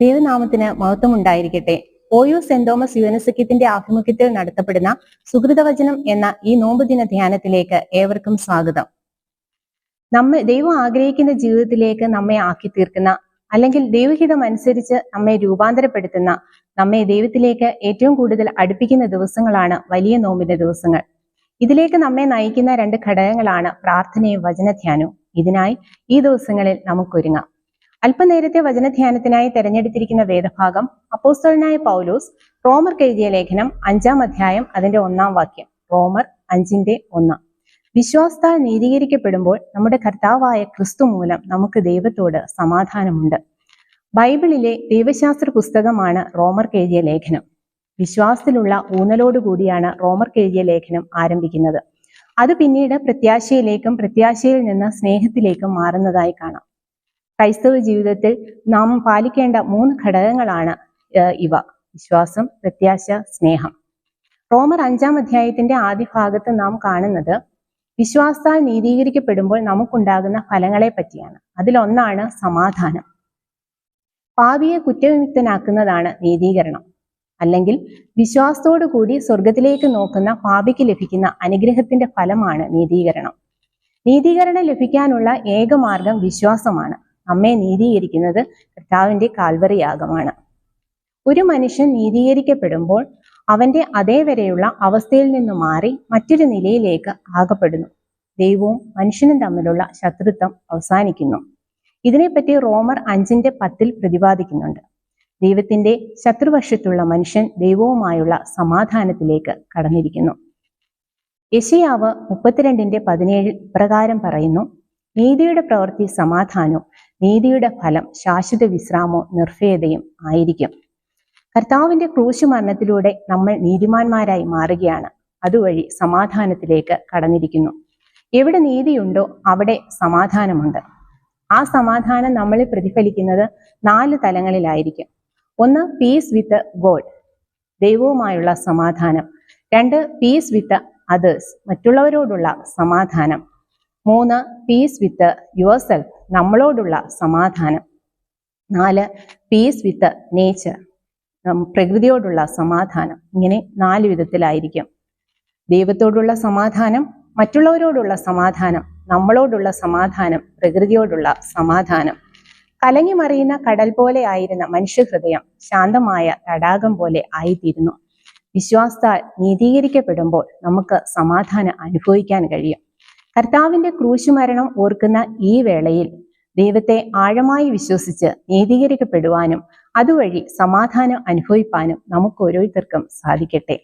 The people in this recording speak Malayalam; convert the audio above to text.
ദൈവനാമത്തിന് മഹത്വം ഉണ്ടായിരിക്കട്ടെ ഓയോ സെന്റ് തോമസ് യുവനസഖ്യത്തിന്റെ ആഭിമുഖ്യത്തിൽ നടത്തപ്പെടുന്ന സുഹൃതവചനം എന്ന ഈ നോമ്പുദിന ധ്യാനത്തിലേക്ക് ഏവർക്കും സ്വാഗതം. നമ്മൾ ദൈവം ആഗ്രഹിക്കുന്ന ജീവിതത്തിലേക്ക് നമ്മെ ആക്കി തീർക്കുന്ന അല്ലെങ്കിൽ ദൈവഹിതം അനുസരിച്ച് നമ്മെ രൂപാന്തരപ്പെടുത്തുന്ന നമ്മെ ദൈവത്തിലേക്ക് ഏറ്റവും കൂടുതൽ അടുപ്പിക്കുന്ന ദിവസങ്ങളാണ് വലിയ നോമ്പിന്റെ ദിവസങ്ങൾ. ഇതിലേക്ക് നമ്മെ നയിക്കുന്ന രണ്ട് ഘടകങ്ങളാണ് പ്രാർത്ഥനയും വചനധ്യാനവും. ഇതിനായി ഈ ദിവസങ്ങളിൽ നമുക്കൊരുങ്ങാം. അല്പനേരത്തെ വചനധ്യാനത്തിനായി തെരഞ്ഞെടുത്തിരിക്കുന്ന വേദഭാഗം അപ്പോസ്തലനായ പൗലോസ് റോമർ എഴുതിയ ലേഖനം അഞ്ചാം അധ്യായം അതിന്റെ ഒന്നാം വാക്യം. റോമർ അഞ്ചിന്റെ ഒന്ന്. വിശ്വാസത്താൽ നീതീകരിക്കപ്പെടുമ്പോൾ നമ്മുടെ കർത്താവായ ക്രിസ്തു മൂലം നമുക്ക് ദൈവത്തോട് സമാധാനമുണ്ട്. ബൈബിളിലെ ദൈവശാസ്ത്ര പുസ്തകമാണ് റോമർ എഴുതിയ ലേഖനം. വിശ്വാസത്തിലുള്ള ഊന്നലോടുകൂടിയാണ് റോമർ എഴുതിയ ലേഖനം ആരംഭിക്കുന്നത്. അത് പിന്നീട് പ്രത്യാശയിലേക്കും പ്രത്യാശയിൽ നിന്ന് സ്നേഹത്തിലേക്കും മാറുന്നതായി കാണാം. ക്രൈസ്തവ ജീവിതത്തിൽ നാം പാലിക്കേണ്ട മൂന്ന് ഘടകങ്ങളാണ് ഇവ. വിശ്വാസം പ്രത്യാശ സ്നേഹം. റോമർ അഞ്ചാം അധ്യായത്തിന്റെ ആദ്യ ഭാഗത്ത് നാം കാണുന്നത് വിശ്വാസത്താൽ നീതീകരിക്കപ്പെടുമ്പോൾ നമുക്കുണ്ടാകുന്ന ഫലങ്ങളെ പറ്റിയാണ്. അതിലൊന്നാണ് സമാധാനം. പാപിയെ കുറ്റവിമുക്തനാക്കുന്നതാണ് നീതീകരണം. അല്ലെങ്കിൽ വിശ്വാസത്തോടു കൂടി സ്വർഗത്തിലേക്ക് നോക്കുന്ന പാപിക്ക് ലഭിക്കുന്ന അനുഗ്രഹത്തിന്റെ ഫലമാണ് നീതീകരണം. നീതീകരണം ലഭിക്കാനുള്ള ഏക മാർഗം വിശ്വാസമാണ്. നമ്മെ നീതീകരിക്കുന്നത് കർത്താവിന്റെ കാൽവറിയാഗമാണ് ഒരു മനുഷ്യൻ നീതീകരിക്കപ്പെടുമ്പോൾ അവന്റെ അതേവരെയുള്ള അവസ്ഥയിൽ നിന്ന് മാറി മറ്റൊരു നിലയിലേക്ക് ആകപ്പെടുന്നു. ദൈവവും മനുഷ്യനും തമ്മിലുള്ള ശത്രുത്വം അവസാനിക്കുന്നു. ഇതിനെപ്പറ്റി റോമർ അഞ്ചിന്റെ പത്തിൽ പ്രതിപാദിക്കുന്നുണ്ട്. ദൈവത്തിന്റെ ശത്രുവശത്തുള്ള മനുഷ്യൻ ദൈവവുമായുള്ള സമാധാനത്തിലേക്ക് കടന്നിരിക്കുന്നു. യശയാവ് മുപ്പത്തിരണ്ടിന്റെ പതിനേഴിൽ പ്രകാരം പറയുന്നു നീതിയുടെ പ്രവൃത്തി സമാധാനവും നീതിയുടെ ഫലം ശാശ്വത വിശ്രാമോ നിർഭയതയും ആയിരിക്കും. കർത്താവിന്റെ ക്രൂശ് മരണത്തിലൂടെ നമ്മൾ നീതിമാന്മാരായി മാറുകയാണ്. അതുവഴി സമാധാനത്തിലേക്ക് കടന്നിരിക്കുന്നു. എവിടെ നീതിയുണ്ടോ അവിടെ സമാധാനമുണ്ട്. ആ സമാധാനം നമ്മളെ പ്രതിഫലിക്കുന്നത് നാല് തലങ്ങളിലായിരിക്കും. ഒന്ന് പീസ് വിത്ത് ഗോഡ് ദൈവവുമായുള്ള സമാധാനം. രണ്ട് പീസ് വിത്ത് അതേഴ്സ് മറ്റുള്ളവരോടുള്ള സമാധാനം. മൂന്ന് പീസ് വിത്ത് യുവർ സെൽഫ് നമ്മളോടുള്ള സമാധാനം. നാല് പീസ് വിത്ത് നേച്ചർ പ്രകൃതിയോടുള്ള സമാധാനം. ഇങ്ങനെ നാല് വിധത്തിലായിരിക്കും. ദൈവത്തോടുള്ള സമാധാനം മറ്റുള്ളവരോടുള്ള സമാധാനം നമ്മളോടുള്ള സമാധാനം പ്രകൃതിയോടുള്ള സമാധാനം. കലങ്ങി മറിയുന്ന കടൽ പോലെ ആയിരുന്ന മനുഷ്യഹൃദയം ശാന്തമായ തടാകം പോലെ ആയിത്തീരുന്നു. വിശ്വാസത്താൽ നീതീകരിക്കപ്പെടുമ്പോൾ നമുക്ക് സമാധാനം അനുഭവിക്കാൻ കഴിയും. കർത്താവിന്റെ ക്രൂശുമരണം ഓർക്കുന്ന ഈ വേളയിൽ ദൈവത്തെ ആഴമായി വിശ്വസിച്ച് നീതീകരിക്കപ്പെടുവാനും അതുവഴി സമാധാനം അനുഭവിപ്പാനും നമുക്ക് ഓരോരുത്തർക്കും സാധിക്കട്ടെ.